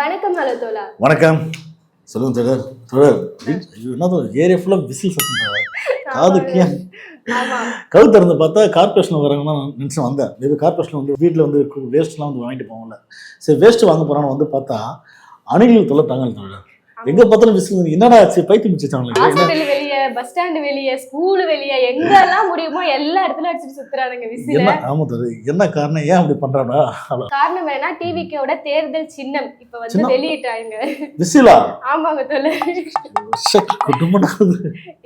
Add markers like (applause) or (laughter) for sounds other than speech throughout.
வணக்கம் ஹலோ தோலா வணக்கம். சொல்லுங்க தொடர் தொடர் என்ன ஏரியா ஃபுல்லாக விசில் சத்தம் தொடர். ஆமா. கவு திறந்து பார்த்தா கார்பரேஷன் வரவங்க நினச்சி வந்தேன். மேபி கார்பரேஷன் வந்து வீட்டில் வந்து வேஸ்ட்லாம் வந்து வாங்கிட்டு போவாங்கல்ல சரி வேஸ்ட் வாங்க போறான்னு வந்து பார்த்தா அணிகள் தொல்லை தாங்கல் தொடர் எங்க பார்த்தாலும் விசில் என்னடா ஹாஸ்பிட்டல் வெளிய பஸ் ஸ்டாண்ட் வெளிய ஸ்கூல் வெளிய எங்கெல்லாம் முடியுமோ எல்லா இடத்துல அடிச்சுட்டு சுத்துறானுங்க விசில ஆமா என்ன காரணம்? ஏன் அப்படி பண்றானா? காரணம் என்னன்னா டிவிக்கோட தேர்தல் சின்னம். இப்ப வந்து? வெளியிட்டாங்க. விசிலா ஆமாங்க தோல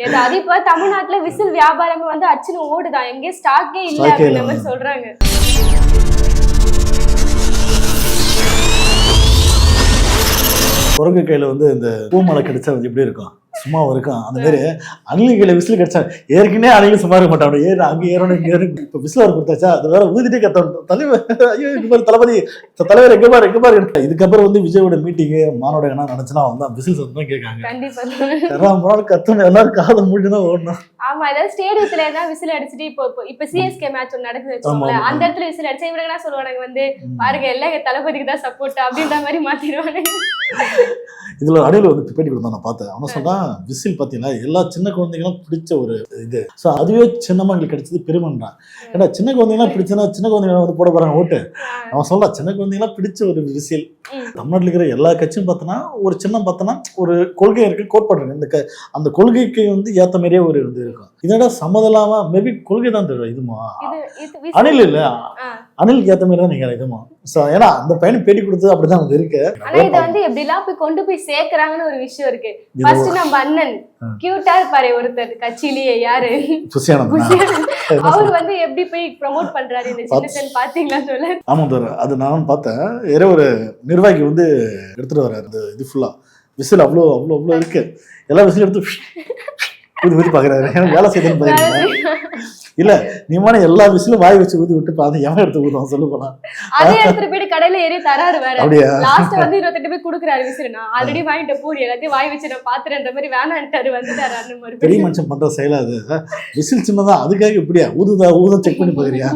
ஏதாவது இப்ப தமிழ்நாட்டுல விசில் வியாபாரம் வந்து அச்சுன்னு ஓடுதான் எங்கேயும் ஸ்டாக்கே இல்ல. அப்படின்ற. மாதிரி சொல்றாங்க. குரங்கு கையில வந்து இந்த பூமலை கிடைச்சா அது எப்படி இருக்கும்? சும்மா இருக்கும் அந்த மாதிரி அணில் விசில் கிடைச்சா ஏற்கனவே அணில் சும்மா இருக்க மாட்டாங்க ஏறு அங்கே ஏறணும் இங்கே ஏறணும். இப்போ விசில் வர கொடுத்தாச்சா? அது வேற ஊதிட்டே கத்த தலைவர் ஐயோ இங்க பாரு தளபதி. தலைவர் எங்க பாரு எங்க பாரு இதுக்கப்புறம் வந்து விஜயோட மீட்டிங்கு மானோட என்ன நினைச்சுனா வந்தா விசில் சத்தம் தான் கேட்காங்க. கத்தணும் எல்லாரும் காதை மூடி தான் ஓடணும். ஆமா ஏதாவது ஸ்டேடியத்துல தான் விசில் அடிச்சுட்டு இப்போ இப்போ- சிஎஸ்கே மேட்ச் ஒன்று நடக்குது. அந்த இடத்துல விசில் அடிச்சா இவங்க என்ன சொல்லுவானுங்க வந்து பாருங்க எல்லாம் தளபதிக்கு தான் சப்போர்ட் அப்படின்ற மாதிரி மாத்திடுவானுங்க. இதுல அணில் வந்து பேட்டி கொடுத்தா நான் பார்த்தேன். அவன சொன்னா விசில் பார்த்தீங்கன்னா எல்லா சின்ன குழந்தைங்களும் பிடிச்ச ஒரு இது. ஸோ அதுவே சின்னமா எங்களுக்கு கிடைச்சது பெருமைன்றான் ஏன்னா சின்ன குழந்தைங்களாம் பிடிச்சனா சின்ன குழந்தைங்க வந்து போட போறாங்க ஓட்டு. அவன் சொல்றான் சின்ன குழந்தைங்களாம் பிடிச்ச ஒரு விசில். தமிழ்நாட்டில் இருக்கிற எல்லா கட்சியும் பார்த்தோன்னா ஒரு சின்னம் பார்த்தோன்னா ஒரு கொள்கை இருக்கு கோட்பாடு இந்த க- அந்த கொள்கைக்கு வந்து ஏத்த மாதிரியே ஒரு இது இருக்கும். இதோட சம்மதலாமா மேபி கொள்கை தான் தெரியும் இதுமா? இது இது விசில். அணில் இல்ல. ஆ. அணிலுக்கு ஏத்த மாதிரி தான் நீங்க இதுமா ஸோ ஏன்னா அந்த பையன் பேட்டி கொடுத்தது அப்படிதான் வந்து இருக்கு. ஆனா இத வந்து எப்படிலாம் போய் கொண்டு போய் சேர்க்கறாங்கன்னு ஒரு விஷயம் இருக்கு. ஃபர்ஸ்ட் நம்ம அண்ணன். கியூட்டா இருப்பாரு ஒருத்தர் கட்சியிலேயே யாரு? அவர் வந்து எப்படி போய் ப்ரோமோட் பண்றாரு? இந்த சின்ன சின்ன பாத்தீங்களா சொல்ல? ஆமாம் தோற அது நான் பார்த்தேன். வேற ஒரு நிர்வாகி வந்து எடுத்துட்டு வர்றாரு இது ஃபுல்லா விசில் அவ்வளோ அவ்வளோ அவ்வளோ இருக்கு. எல்லா விசில் எடுத்து ஊதி ஊதி பார்க்குறாரு எனக்கு வேலை செய்யுதுன்னு பாருங்க இல்ல நீ மாதிரி எல்லா விசிலும் வாய் வச்சு ஊதி விட்டு பாத்து எவன் எடுத்து ஊதுவான்? சொல்லு போனா. அதே எடுத்துட்டு போயிட்டு கடையில ஏறி தராரு வேற. அப்படியா? லாஸ்ட் வந்து இருபத்தெட்டு போய் குடுக்குறாரு விசிறு. நான் ஆல்ரெடி வாங்கிட்ட பூரி எல்லாத்தையும் வாய் வச்சு நான் பாத்துறேன்ற மாதிரி வேணான்ட்டாரு வந்துட்டாரு அண்ணன் பெரிய மறுபடியும் மனுஷன் பண்ற செயலா அது? விசில் சின்னதா அதுக்காக இப்படியா? ஊதுதா ஊதா செக் பண்ணி பாக்குறியா?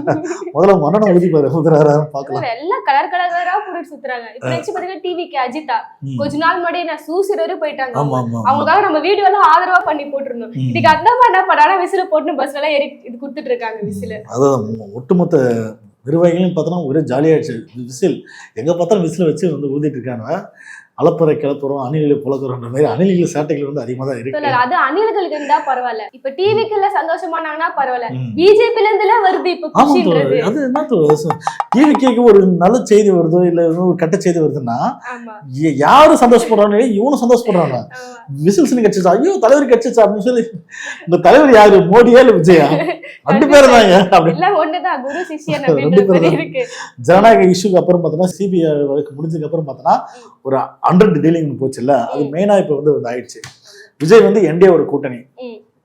முதல்ல மன்னனை ஊதி பாரு ஊதுறாரான்னு பார்க்கலாம். எல்லாம் கலர் கலரா போட்டு சுத்துறாங்க. இப்ப நெக்ஸ்ட் பாத்தீங்கன்னா டிவிக்கு அஜிதா. கொஞ்ச நாள் முன்னாடி நான் சூசிர் வரை போயிட்டாங்க. அவங்களுக்காக நம்ம வீடியோ எல்லாம் ஆதரவா பண்ணி போட்டிருந்தோம். இதுக்கு அந்த மாதிரி என்ன பண்ணாலும் விசில போட்டு பஸ்ல எல்லாம் ஏறி இது கொடுத்துட்டு இருக்காங்க விசில. அதான் ஒட்டுமொத்த நிர்வாகிகளையும் பார்த்தோன்னா ஒரே ஜாலியாகிடுச்சு விசில் எங்கே பார்த்தாலும் விசில் வச்சு வந்து ஊதிட்டு இருக்காங்க. அலப்புறை கிளப்புறோம் அணில்களை புழக்கிறோன்ற மாதிரி அணில்கள் சேட்டைகள் வந்து அதிகமாக தான் இருக்கு. அது அணில்களுக்கு இருந்தா பரவாயில்ல. இப்ப டிவிக்கு எல்லாம் சந்தோஷமானாங்கன்னா பரவாயில்ல. பிஜேபில இருந்து வருது இப்ப அது என்ன தோழர் டிவி கேட்க ஒரு நல்ல செய்தி வருதோ இல்ல ஒரு கெட்ட செய்தி வருதுன்னா யாரு சந்தோஷப்படுறாங்க இவனும் சந்தோஷப்படுறாங்க. விசில்ஸ் கட்சிச்சா ஐயோ தலைவர் கட்சிச்சா அப்படின்னு சொல்லி இந்த தலைவர் யாரு? மோடியா இல்ல விஜயா? (laughs) ரெண்டு பேரும் தாங்க. ஜனநாயக இஷ்யூக்கு அப்புறம் பார்த்தோன்னா சிபிஐ வழக்கு முடிஞ்சதுக்கு அப்புறம் பார்த்தோன்னா ஒரு ஹண்ட்ரட் டீலிங் போச்சுல்ல அது. மெயினா இப்போ வந்து ஆயிடுச்சு விஜய் வந்து என்டிஏ ஒரு கூட்டணி.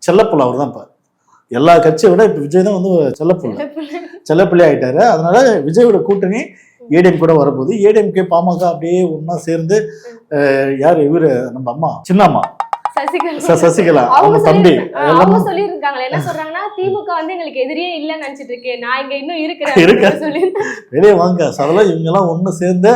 செல்லப்புள்ள அவர் தான் இப்போ. எல்லா கட்சியை விட இப்போ விஜய் தான் வந்து செல்லப்புள்ள செல்லப்பிள்ளை ஆயிட்டாரு. அதனால விஜயோட கூட்டணி ஏடிஎம் கூட வரப்போகுது. ஏடிஎம்கே பாமக அப்படியே ஒண்ணா சேர்ந்து யாரு இவரு நம்ம அம்மா சின்னம்மா. சசிகலா. அவங்க தம்பி அவங்க எல்லாம் சொல்லியிருக்காங்க என்ன சொல்றாங்கன்னா (laughs) திமுக வந்து எங்களுக்கு எதிரியே இல்லைன்னு நினைச்சிட்டு இருக்கேன் நான் இங்க இன்னும் இருக்கிறேன் வெளியே வாங்க. அதெல்லாம் இவங்க எல்லாம் ஒண்ணு சேர்ந்து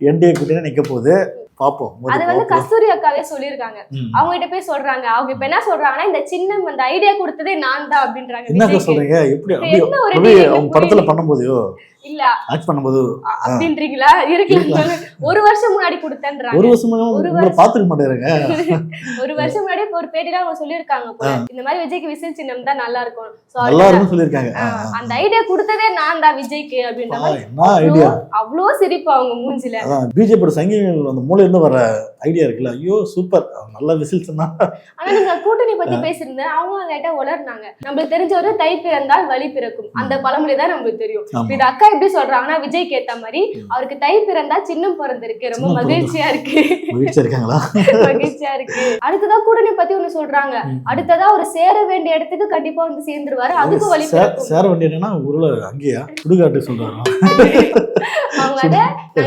என்டிஏ கூட்டணி நிக்க போகுது பார்ப்போம் அது வந்து. கஸ்தூரி அக்காவே சொல்லியிருக்காங்க. அவங்க கிட்ட போய் சொல்றாங்க அவங்க இப்ப என்ன சொல்றாங்கன்னா இந்த சின்னம் அந்த ஐடியா கொடுத்ததே நான் தான் அப்படின்றாங்க விஜய்க்கு. சொல்றீங்க எப்படி என்ன அவங்க படத்துல புரியல. இல்ல. ஆக்ட் பண்ணும்போது அப்படின்றீங்களா? இருக்கலாம் ஒரு வருஷம் முன்னாடி கொடுத்தேன்றாங்க. ஒரு வருஷமா ஒரு வருஷம். பாத்துக்க மாட்டேங்க (laughs) ஒரு வருஷம் முன்னாடி ஒரு பேட்டில அவங்க சொல்லியிருக்காங்க போல. இந்த மாதிரி விஜய்க்கு விசில் சின்னம் தான் நல்லா இருக்கும். நல்லா சொல்லியிருக்காங்க. ஆ, அந்த ஐடியா கொடுத்ததே நான் தான் விஜய்க்கு அப்படின்ற மாதிரி. என்ன ஐடியா அவ்வளோ சிரிப்பு அவங்க மூஞ்சில. பிஜேபியோட சங்கிகள் அந்த மூலையில இருந்து வர ஐடியா இருக்குல்ல. ஐயோ சூப்பர் நல்ல விசில் சொன்னா. ஆனா நீங்க கூட்டணி பத்தி பேசியிருந்தேன் அவங்க லைட்டா உளர்னாங்க நம்மளுக்கு தெரிஞ்ச ஒரு தை பிறந்தால் வழி பிறக்கும். அந்த பழமொழி தான் நம்மளுக்கு தெரியும். இது அக்கா எப்படி சொல்றாங்கன்னா விஜய்க்கு ஏத்த மாதிரி அவருக்கு தை பிறந்தா சின்னம் பிறந்திருக்கு. ரொம்ப மகிழ்ச்சியா இருக்கு. மகிழ்ச்சியா இருக்காங்களா? (laughs) மகிழ்ச்சியா இருக்கு. அடுத்ததா கூட்டணி பத்தி ஒண்ணு சொல்றாங்க. அடுத்ததா ஒரு சேர வேண்டிய இடத்துக்கு கண்டிப்பா வந்து சேர்ந்துருவாரு. அதுக்கு வழி சேர வேண்டிய என்னன்னா ஊர்ல அங்கேயா? சுடுகாட்டு சொல்றாங்க (laughs) நாங்க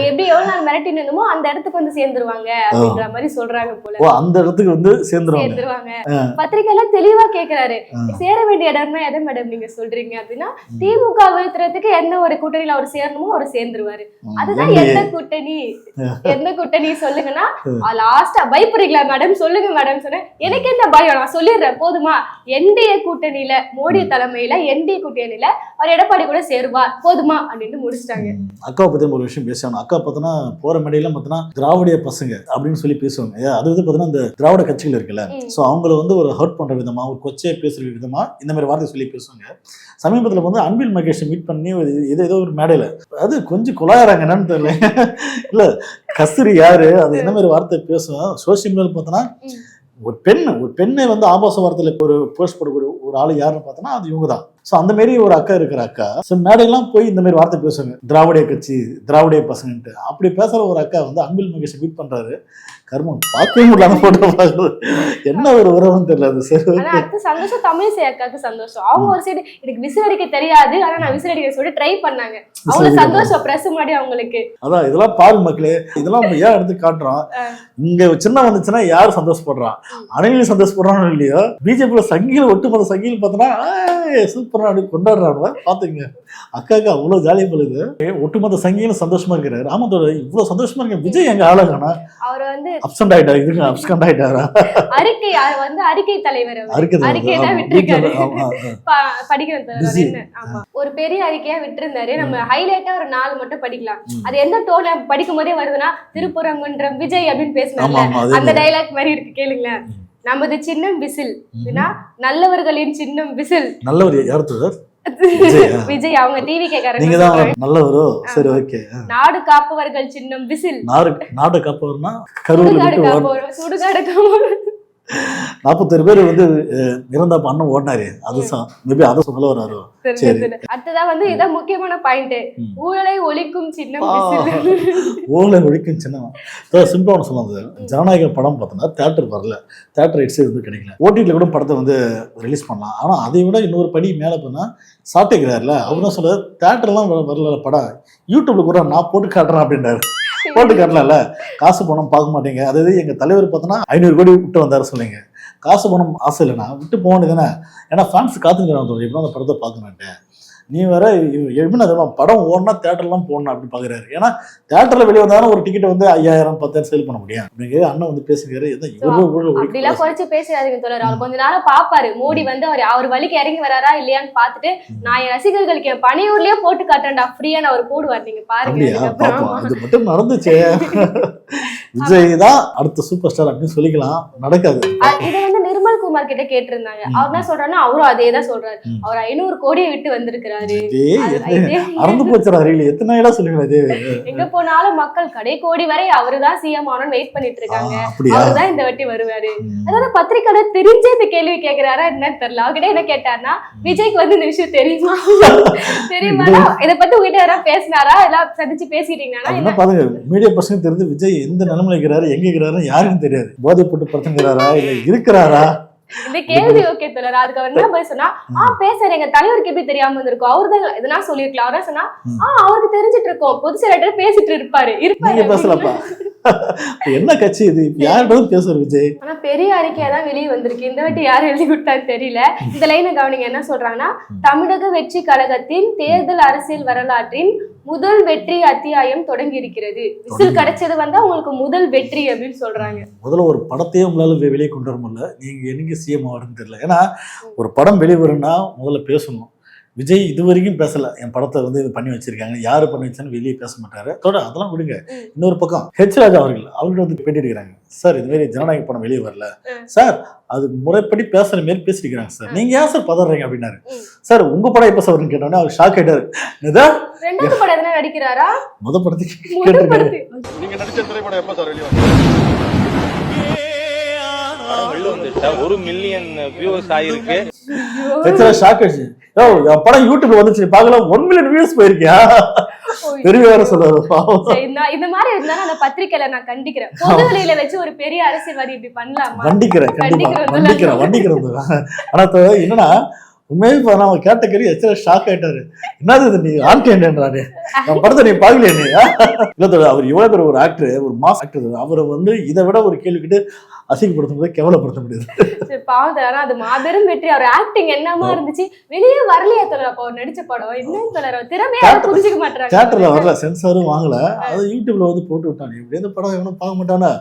எப்படி எவ்வளவு நாள் மிரட்டி இருந்தோமோ அந்த இடத்துக்கு வந்து சேர்ந்துருவாங்க அப்படின்ற மாதிரி சொல்றாங்க போல. ஓ அந்த இடத்துக்கு வந்து சேர்ந்துருவாங்க. சேர்ந்துருவாங்க. தெளிவா கேக்குறாரு. சேர வேண்டிய இடம்னா எதை மேடம் நீங்க சொல்றீங்க அப்படின்னா திமுக வீழ்த்துறதுக்கு எந்த ஒரு கூட்டணி கூட்டணியில அவர் சேரணுமோ அவர் சேர்ந்துருவாரு. அதுதான். எந்த கூட்டணி? எந்த கூட்டணி சொல்லுங்கன்னா லாஸ்டா பயப்படுறீங்களா மேடம் சொல்லுங்க மேடம் சொன்னேன். எனக்கு என்ன பயம்? நான் சொல்லிடுறேன். போதுமா? என்டிஏ கூட்டணியில மோடி தலைமையில என்டிஏ கூட்டணியில அவர் எடப்பாடி கூட சேருவார். போதுமா? அப்படின்னு முடிச்சிட்டாங்க. ம், அக்காவை பத்தி ஒரு விஷயம் பேசணும் அக்கா பார்த்தோன்னா போற மேடையெல்லாம் பார்த்தோன்னா திராவிடிய பசங்க அப்படின்னு சொல்லி பேசுவாங்க. அது வந்து பார்த்தோன்னா இந்த திராவிட கட்சிகள் இருக்குல்ல. ஸோ அவங்கள வந்து ஒரு ஹர்ட் பண்ற விதமா ஒரு கொச்சையை பேசுற விதமா இந்த மாதிரி வார்த்தை சொல்லி பேசுவாங்க. சமீபத்தில் வந்து அன்பில் மகேஷை மீட் பண்ணி இது ஏதோ ஒரு மேடையில. அது கொஞ்சம் குழாயிறாங்க என்னன்னு தெரியல. இல்ல கஸ்தூரி யாரு? அது என்ன மாதிரி வார்த்தை பேசுவோம் சோசியல் மீடியாவில் பார்த்தோன்னா. ஒரு பெண் ஒரு பெண்ணை வந்து ஆபாச வார்த்தையில ஒரு போஸ்ட் போடக்கூடிய ஒரு ஆள் யாருன்னு பார்த்தோன்னா அது இவங்க தான் ஸோ அந்த மாதிரி ஒரு அக்கா இருக்கிற அக்கா. ஸோ மேடையெல்லாம் போய் இந்த மாதிரி வார்த்தை பேசுவாங்க. திராவிடிய கட்சி திராவிடிய பசங்கன்ட்டு. அப்படி பேசுற ஒரு அக்கா வந்து அன்பில் மகேஷ் மீட் பண்றாரு. கர்மம் பார்க்கவே முடியல போட்டோ பார்க்குறது என்ன ஒரு உறவுன்னு தெரியல அது சரி அடுத்து சந்தோஷம் தமிழ் அக்காக்கு சந்தோஷம். அவங்க ஒரு சைடு எனக்கு விசில் அடிக்க தெரியாது. ஆனா நான் விசில் அடிக்க சொல்லி ட்ரை பண்ணாங்க. அவங்க சந்தோஷம் பிரஸ் முன்னாடி அவங்களுக்கு. அதான் இதெல்லாம் பாருங்க மக்களே. இதெல்லாம் ஏன் எடுத்து காட்டுறோம்? இங்க சின்ன வந்துச்சுன்னா யார் சந்தோஷப்படுறான் ம். அனைவரும் சந்தோஷப்படுறானோ இல்லையோ? பிஜேபியில சங்கில ஒட்டுமொத்த சங்கில் பார்த்தோன்னா சூப்பரா. அப்படி கொண்டாடுறாங்க பாத்துங்க அக்காக்கு அவ்வளவு ஜாலியா போலுது ஒட்டுமொத்த சங்கிலும் சந்தோஷமா இருக்கிறாரு ராமத்தோட இவ்வளவு சந்தோஷமா இருக்க விஜய் எங்க ஆளாகானா அவர் வந்து அப்சண்ட் ஆயிட்டாரு இதுக்கு அப்சண்ட் ஆயிட்டாரா அறிக்கை வந்து அறிக்கை தலைவர் அறிக்கை தான் ஆமா. விட்டிருக்காரு. ஆமா, ஆமா. படிக்கிறேன் தோழர்? ஆமா. ஒரு பெரிய அறிக்கையா விட்டிருந்தாரு நம்ம ஹைலைட்டா ஒரு நாலு மட்டும் படிக்கலாம். அது எந்த டோன்ல படிக்கும் போதே வருதுன்னா திருப்புறங்குன்றம் விஜய் அப்படின்னு ஆமா ஆமா அதே அந்த. டைலாக் மாதிரி இருக்கு கேளுங்களேன். நமது சின்னம் விசில். நல்லவர்களின் சின்னம் விசில். நல்லவர் யார் சார் விஜய், அவங்க டிவி தான் நல்லவரோ? சரி ஓகே. நாடு காப்பவர்கள் சின்னம் விசில். நாடு நாடு காப்பவர்னா காப்பவர் சுடுகாடு காப்பவர். நாற்பத்தொரு பேர் வந்து அஹ், இறந்தப்ப அண்ணன் ஓடினாரு அதுதான் மேபி அதை சொல்ல வராரு? சரி. தெரிஞ்சது அடுத்ததா வந்து இதான் முக்கியமான பாயிண்ட். ஊழலை ஒழிக்கும் சின்னம் ஓலை (laughs) ஒழிக்கும் சின்ன சிம்பிளா ஒன்று சொல்லலாம் ஜனநாயக படம் பார்த்தோன்னா தேட்டர் வரல. தேட்டர் ரைட்ஸே வந்து கிடைக்கல. ஓடிடியில் கூட படத்தை வந்து ரிலீஸ் பண்ணலாம். ஆனா அதை விட இன்னொரு படி மேலே போனா சாப்பிட்டுக்கிறாருல அவர் தான் சொல்ல தேட்டர்லாம் வரல படம். யூடியூப்ல கூட நான் போட்டு காட்டுறேன் அப்படின்றாரு. போட்டு காட்டலாம்ல. காசு பணம் பார்க்க மாட்டீங்க. அதாவது எங்க தலைவர் பார்த்தோன்னா ஐநூறு கோடி விட்டு வந்தாரு சொல்லுங்க. காசு பணம் ஆசை இல்லைனா விட்டு போக வேண்டியதானே ஏன்னா ஃபேன்ஸ் காத்துக்கிறாங்க எப்படி அந்த படத்தை பார்க்கணுன்ட்டு நீ வேற எப்படி அதெல்லாம் படம் ஓடனா தேட்டர்லாம் போடணும் அப்படி பாக்குறாரு. ஏன்னா தேட்டர்ல வெளியே வந்தாலும் ஒரு டிக்கெட் வந்து ஐயாயிரம் பத்தாயிரம் சேல் பண்ண முடியும். அப்படிங்கிற அண்ணன் வந்து பேசுகிறாரு எதை இவ்வளவு இவ்வளவு அப்படி எல்லாம் ஒழிக்க குறைச்சு பேசாதீங்க தோழர். அவர் கொஞ்ச நாளா பாப்பாரு. மோடி வந்து அவர் அவர் வழிக்கு இறங்கி வராரா இல்லையான்னு பார்த்துட்டு நான் என் ரசிகர்களுக்கு என் பனையூர்லயே போட்டு காட்டுறேன்டா. ஃப்ரீயான்னு அவர் போடுவார். நீங்க பாருங்க. இது மட்டும் நடந்துச்சே. (laughs) விஜய் தான் அடுத்த சூப்பர் ஸ்டார் அப்படின்னு சொல்லிக்கலாம். நடக்காது. இதை வந்து நிர்மல் குமார் கிட்ட கேட்டிருந்தாங்க. அவர் என்ன சொல்றாருன்னா அவரும் அதே தான் சொல்றாரு. அவர் ஐநூறு கோடியை விட்டு வந்திருக்கிறாரு. அறந்து போச்சுடா ரீல் எத்தனை இடம் சொல்லுங்களேன் இதே? எங்க போனாலும் மக்கள் கடை கோடி வரை அவருதான் சிஎம் ஆனோன்னு வெயிட் பண்ணிட்டு இருக்காங்க. அவர்தான் இந்த வாட்டி வருவாரு. அதாவது பத்திரிக்கையாளர் தெரிஞ்சே இந்த கேள்வி கேக்குறாரா என்னன்னு தெரியல. அவர்கிட்ட என்ன கேட்டாருன்னா விஜய்க்கு வந்து இந்த விஷயம் தெரியுமா? (laughs) தெரியுமா இத பத்தி உங்ககிட்ட யாராவது பேசினாரா? எல்லாம் சந்திச்சு பேசிட்டீங்கன்னா பாருங்க மீடியா பர்சன் தெரிஞ்சு விஜய் எந்த நிலைமையில இருக்கிறாரு எங்க இருக்கிறாரு யாருக்கும் தெரியாது. போதை போட்டு பிரச்சனைங்கிறாரா இல்ல இருக்கிறாரா? இந்த கேள்வி ஓகே தோழர். அதுக்கு அவர் என்ன பதில் சொன்னா ஆ பேசுற எங்க தலைவருக்கு எப்படி தெரியாம இருந்திருக்கும் அவரு தான் எதனா சொல்லிருக்கலாம் அவரா சொன்னா. ஆ அவருக்கு தெரிஞ்சிட்டு இருக்கோம். பொது செயலாளர் பேசிட்டு இருப்பாரு. இருப்பாரு. என்ன கட்சி இது? யார்கிட்ட பேசுற விஜய். ஆனா பெரிய அறிக்கையா தான் வெளியே வந்திருக்கு. இந்த வாட்டி யார் எழுதி கொடுத்தான்னு தெரியல. இந்த லைனை கவனிங்க என்ன சொல்றாங்கன்னா தமிழக வெற்றி கழகத்தின் தேர்தல் அரசியல் வரலாற்றின் முதல் வெற்றி அத்தியாயம் தொடங்கி இருக்கிறது. விசில் கிடைச்சது வந்தா உங்களுக்கு முதல் வெற்றி அப்படின்னு சொல்றாங்க. முதல்ல ஒரு படத்தையே உங்களால வெளியே கொண்டு வர முடியல. நீங்க என்னைக்கு சிஎம் ஆகுறதுன்னு தெரியல. ஏன்னா ஒரு படம் வெளியே வரும்னா முதல்ல பேசணும். விஜய் இது வரைக்கும் பேசல. என் படத்தை வந்து இது பண்ணி வச்சிருக்காங்க. யாரு பண்ணி வச்சான்னு வெளியே பேச மாட்டாரு. அதோட அதெல்லாம் விடுங்க. இன்னொரு பக்கம் ஹெச் ராஜா அவர்கள் அவர்கிட்ட வந்து பேட்டி எடுக்கிறாங்க சார் இது மாதிரி ஜனநாயக படம் வெளியே வரல. சார் அது முறைப்படி பேசுற மாதிரி பேசிருக்கிறாங்க சார். நீங்க ஏன் சார் பதறீங்க அப்படின்னாரு. சார் உங்க படம் எப்ப சார் கேட்டோன்னே அவர் ஷாக் ஆயிட்டாரு. இதா ரெண்டாவது படம் எதனா நடிக்கிறாரா? முத படத்துக்கு கேட்டிருக்காரு. படத்து. நீங்க நடிச்ச திரைப்படம் எப்ப சார் வெளியே ஒரு மில்லியன் வியூவர்ஸ் ஆயிருக்கு. ராஜா ஷாக் யோ என் படம் யூடியூப்ல வந்துச்சு பார்க்கலாம் ஒன் மில்லியன் வியூஸ் போயிருக்கியா? பெரிய வேற சொல்றாரு நான் இந்த மாதிரி இருந்தாலும் அந்த பத்திரிக்கையில நான் கண்டிக்கிறேன். பொது வெளியில வச்சு ஒரு பெரிய அரசியல்வாதி இப்படி பண்ணலாமா? வண்டிக்கிறேன் கண்டிப்பா. வண்டிக்கிறோம் வண்டிக்கிறேன் வண்டிக்கிறேன் ஆனா என்னன்னா உண்மையே இப்ப நம்ம கேட்ட கேள்வி எச்சர ஷாக் ஆயிட்டாரு. என்னது இது? நீ ஆன்டின்றாரு நம்ம படத்தை நீ பாக்கலையா நீ? இல்ல அவர் இவ்வளவு பேர் ஒரு ஆக்டர் ஒரு மாஸ் ஆக்டர் அவரை வந்து இதை விட ஒரு கேள்வி கேட்டு அசிங்கப்படுத்த முடியாது கேவலப்படுத்த முடியாது. பாவம் தர அது மாபெரும் வெற்றி. அவர் ஆக்டிங் என்னமா இருந்துச்சு? வெளியே வரலையா தோழர் அப்போ அவர் நடிச்ச படம். தோழர் அவர் திறமையா புரிஞ்சுக்க மாட்டாங்க தியேட்டர்ல வரல சென்சாரும் வாங்கல. அது யூடியூப்ல வந்து போட்டு விட்டாங்க இப்படி இந்த படம் எவனும் பார்க்க மாட்டானா?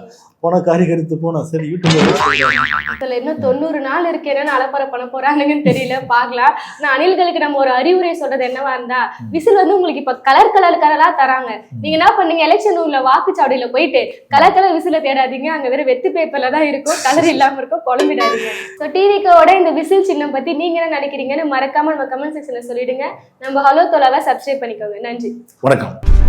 போன காரி கருத்து போனா. சரி யூடியூப்ல இன்னும் தொண்ணூறு நாள் இருக்கு. என்னன்னு அலப்பறை பண்ண போறாங்கன்னு தெரியல. பார்க்கலாம் நான் அணில்களுக்கு நம்ம ஒரு அறிவுரை சொல்றது என்னவா இருந்தா விசில் வந்து உங்களுக்கு இப்ப கலர் கலர் கலரா தராங்க. நீங்க என்ன பண்ணீங்க? எலெக்ஷன் ஊர்ல வாக்குச்சாவடியில போயிட்டு கலர் கலர் விசில தேடாதீங்க. அங்க வெறும் வெத்து பேப்பர்ல தான் இருக்கும் கலர் இல்லாம இருக்கும் குழம்பிடாதீங்க ஸோ டிவிக்கோட இந்த விசில் சின்னம் பத்தி நீங்க என்ன நினைக்கிறீங்கன்னு மறக்காம நம்ம கமெண்ட் செக்ஷன்ல சொல்லிடுங்க. நம்ம ஹலோ தொலாவை சப்ஸ்கிரைப் பண்ணிக்கோங்க. நன்றி. வணக்கம்.